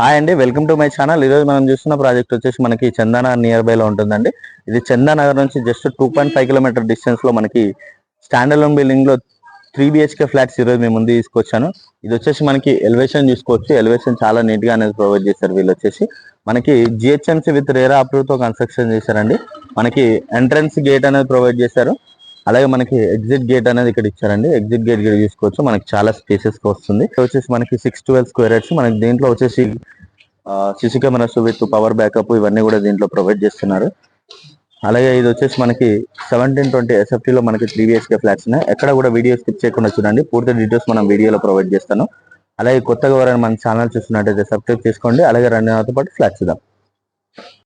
Hi అండి welcome to my channel. ఈరోజు మనం చూస్తున్న ప్రాజెక్ట్ వచ్చేసి మనకి చందానగర్ నియర్ బై లో ఉంటుందండి. ఇది చందానగర్ నుంచి just two point five kilometer డిస్టెన్స్లో మనకి స్టాండర్డ్ బిల్డింగ్లో బిల్డింగ్లో త్రీ బిహెచ్కే ఫ్లాట్స్ ఈరోజు మేము ముందు తీసుకొచ్చాను. ఇది వచ్చేసి మనకి ఎలివేషన్ చూసుకోవచ్చు. ఎలివేషన్ చాలా నీట్గా అనేది ప్రొవైడ్ చేశారు వీళ్ళు వచ్చేసి. మనకి జిహెచ్ఎంసీ విత్ రేరా అప్రూవ్తో కన్స్ట్రక్షన్ చేశారండి. మనకి ఎంట్రన్స్ గేట్ అనేది ప్రొవైడ్ చేశారు. అలాగే మనకి ఎగ్జిట్ గేట్ అనేది ఇక్కడ ఇచ్చారండి. ఎగ్జిట్ గేట్ కూడా చూసుకోవచ్చు మనకి చాలా స్పేసెస్ వస్తుంది. వచ్చేసి మనకి సిక్స్ ట్వెల్వ్ స్క్వేర్ యార్డ్స్ మనకి దీంట్లో వచ్చేసి CC cameras with power backup ఇవన్నీ కూడా దీంట్లో ప్రొవైడ్ చేస్తున్నారు. అలాగే ఇది వచ్చేసి మనకి సెవెంటీన్ ట్వంటీ ఎస్ఎఫ్టీలో మనకి త్రీ బిఎస్కే ఫ్లాట్స్ ఉన్నాయి. ఎక్కడ కూడా వీడియో స్కిప్ చేయకుండా చూడండి. పూర్తి డీటెయిల్స్ మనం వీడియోలో ప్రొవైడ్ చేస్తాను. అలాగే కొత్తగా ఎవరైనా మన ఛానల్ చూస్తున్నట్టయితే సబ్స్క్రైబ్ చేసుకోండి. అలాగే రెండు. నాతో పాటు ఫ్లాట్స్ ఇద్దాం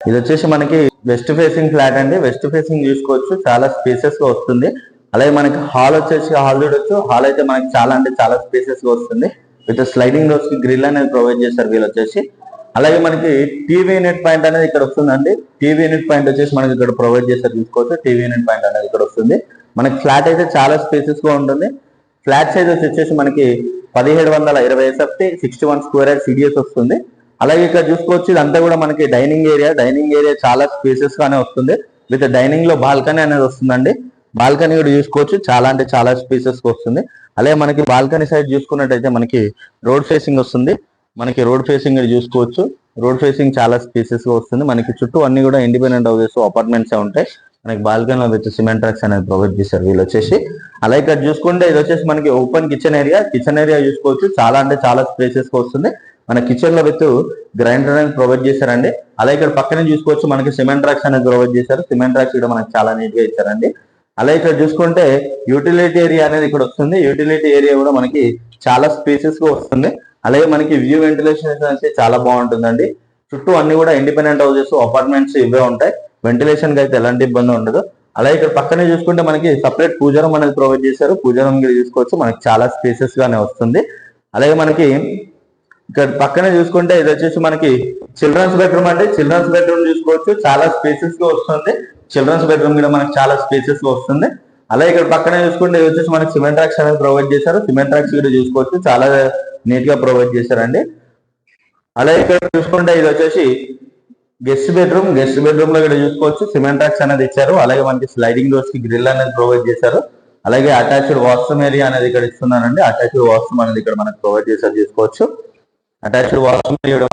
ఇది వచ్చేసి మనకి వెస్ట్ ఫేసింగ్ ఫ్లాట్ అండి. వెస్ట్ ఫేసింగ్ చూసుకోవచ్చు. చాలా స్పేసెస్గా వస్తుంది. అలాగే మనకి హాల్ వచ్చేసి హాల్ చూడొచ్చు. హాల్ అయితే మనకి చాలా అంటే చాలా స్పేసెస్గా వస్తుంది. విత్ స్లైడింగ్ డోర్స్కి గ్రిల్ అనేది ప్రొవైడ్ చేస్తారు వీళ్ళు వచ్చేసి. అలాగే మనకి టీవీ యూనిట్ పాయింట్ అనేది ఇక్కడ వస్తుందండి. టీవీ యూనిట్ పాయింట్ వచ్చేసి మనకి ఇక్కడ ప్రొవైడ్ చేస్తారు. చూసుకోవచ్చు. టీవీ యూనిట్ పాయింట్ అనేది ఇక్కడ వస్తుంది. మనకి ఫ్లాట్ అయితే చాలా స్పేసెస్గా ఉంటుంది. ఫ్లాట్ సైజ్ వచ్చేసి మనకి పదిహేడు వందల ఇరవై SFT sixty one square yard CDS వస్తుంది. అలాగే ఇక్కడ చూసుకోవచ్చు ఇదంతా కూడా మనకి డైనింగ్ ఏరియా. డైనింగ్ ఏరియా చాలా స్పేసెస్ గానే వస్తుంది. విత్ డైనింగ్లో బాల్కనీ అనేది వస్తుందండి. బాల్కనీ కూడా చూసుకోవచ్చు. చాలా అంటే చాలా స్పేసెస్ వస్తుంది. అలాగే మనకి బాల్కనీ సైడ్ చూసుకున్నట్టయితే మనకి రోడ్ ఫేసింగ్ వస్తుంది. మనకి రోడ్ ఫేసింగ్ చూసుకోవచ్చు. రోడ్ ఫేసింగ్ చాలా స్పేసెస్గా వస్తుంది. మనకి చుట్టూ అన్ని కూడా ఇండిపెండెంట్ హౌసెస్ అపార్ట్మెంట్స్ ఉంటాయి. మనకి బాల్కనీ విత్ సిమెంట్ ట్రక్స్ అనేది ప్రొవైడ్ చేశారు వీళ్ళు వచ్చేసి అలాగే ఇక్కడ చూసుకుంటే ఇది వచ్చేసి మనకి open kitchen area. Kitchen area చూసుకోవచ్చు. చాలా అంటే చాలా స్పేసెస్ వస్తుంది. మన కిచెన్లో విత్ గ్రైండర్ అనేది ప్రొవైడ్ చేశారండి. అలాగే ఇక్కడ పక్కనే చూసుకోవచ్చు మనకి సిమెంట్ ట్రాక్స్ అనేది ప్రొవైడ్ చేశారు. సిమెంట్ ట్రాక్స్ కూడా మనకి చాలా నీట్గా ఇచ్చారండి. అలాగే ఇక్కడ చూసుకుంటే యూటిలిటీ ఏరియా అనేది ఇక్కడ వస్తుంది. యూటిలిటీ ఏరియా కూడా మనకి చాలా స్పేసెస్గా వస్తుంది. అలాగే మనకి వ్యూ వెంటిలేషన్ అయితే చాలా బాగుంటుందండి. చుట్టూ అన్ని కూడా ఇండిపెండెంట్ హౌసెస్ అపార్ట్మెంట్స్ ఇవే ఉంటాయి. వెంటిలేషన్కి అయితే ఎలాంటి ఇబ్బంది ఉండదు. అలాగే ఇక్కడ పక్కనే చూసుకుంటే మనకి సపరేట్ పూజారం అనేది ప్రొవైడ్ చేశారు. పూజారం కూడా చూసుకోవచ్చు మనకి చాలా స్పేసెస్ గానే వస్తుంది. అలాగే మనకి ఇక్కడ పక్కనే చూసుకుంటే ఇది వచ్చేసి మనకి చిల్డ్రన్స్ బెడ్రూమ్ అంటే చిల్డ్రన్స్ బెడ్రూమ్ చూసుకోవచ్చు. చాలా స్పేసెస్గా వస్తుంది. చిల్డ్రన్స్ బెడ్రూమ్ కూడా మనకి చాలా స్పేసెస్గా వస్తుంది. అలాగే ఇక్కడ పక్కనే చూసుకుంటే ఇది వచ్చేసి మనకి సిమెంట్ ట్రాక్స్ అనేది ప్రొవైడ్ చేశారు. సిమెంట్ ట్రాక్స్ కూడా చూసుకోవచ్చు. చాలా నీట్గా ప్రొవైడ్ చేశారండి. అలా ఇక్కడ చూసుకుంటే ఇది వచ్చేసి గెస్ట్ బెడ్రూమ్ గెస్ట్ బెడ్రూమ్లో ఇక్కడ చూసుకోవచ్చు. సిమెంట్ ట్రాక్స్ అనేది ఇచ్చారు. అలాగే మనకి స్లైడింగ్ డోర్స్కి గ్రిల్ అనేది ప్రొవైడ్ చేశారు. అలాగే అటాచ్డ్ వాష్రూమ్ ఏరియా అనేది ఇక్కడ ఇస్తున్నానండి. అటాచ్డ్ వాష్రూమ్ అనేది ఇక్కడ మనకి ప్రొవైడ్ చేశారు. చూసుకోవచ్చు. అటాచ్డ్ వాష్రూమ్ ఏరియా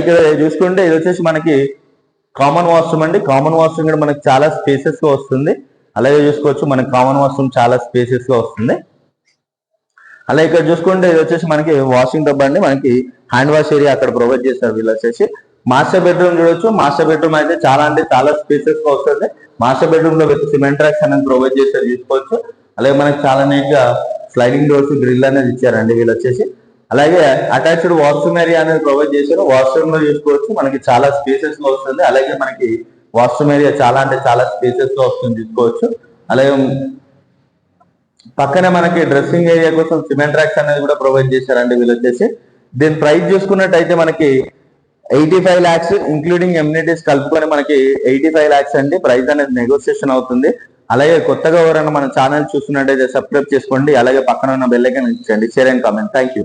ఇక్కడ చూసుకుంటే ఇది వచ్చేసి మనకి కామన్ వాష్రూమ్ అండి. కామన్ వాష్రూమ్ కూడా మనకి చాలా స్పేసెస్గా వస్తుంది. అలాగే చూసుకోవచ్చు మనకి కామన్ వాష్రూమ్ చాలా స్పేసెస్గా వస్తుంది. అలాగే ఇక్కడ చూసుకుంటే ఇది వచ్చేసి మనకి వాషింగ్ డబ్బా అండి. మనకి హ్యాండ్ వాష్ ఏరియా అక్కడ ప్రొవైడ్ చేస్తారు వీళ్ళు వచ్చేసి. మాస్టర్ బెడ్రూమ్ చూడొచ్చు. మాస్టర్ బెడ్రూమ్ అయితే చాలా అంటే చాలా స్పేసెస్గా వస్తుంది. మాస్టర్ బెడ్రూమ్లో విత్ సిమెంట్ ట్రాక్స్ అనేది ప్రొవైడ్ చేస్తారు చూసుకోవచ్చు. అలాగే మనకి చాలా నీట్గా స్లైడింగ్ డోర్స్ గ్రిల్ అనేది ఇచ్చారండి వీళ్ళు వచ్చేసి అలాగే అటాచ్డ్ వాష్రూమ్ ఏరియా అనేది ప్రొవైడ్ చేశారు. వాష్రూమ్లో చూసుకోవచ్చు మనకి చాలా స్పేసెస్లో వస్తుంది. అలాగే మనకి వాష్రూమ్ ఏరియా చాలా అంటే చాలా స్పేసెస్లో వస్తుంది చూసుకోవచ్చు. అలాగే పక్కనే మనకి డ్రెస్సింగ్ ఏరియా కోసం సిమెంట్ ర్యాక్స్ అనేది కూడా ప్రొవైడ్ చేశారండి వీళ్ళు వచ్చేసి దీని ప్రైస్ చూసుకున్నట్టయితే మనకి eighty five lakhs including amenities కలుపుకొని మనకి ఎయిటీ ఫైవ్ ల్యాక్స్ అండి. ప్రైస్ అనేది నెగోసియేషన్ అవుతుంది. అలాగే కొత్తగా ఎవరైనా మన ఛానల్ చూస్తున్నట్టయితే సబ్స్క్రైబ్ చేసుకోండి. అలాగే పక్కన ఉన్న bell icon ఇచ్చండి share and comment thank you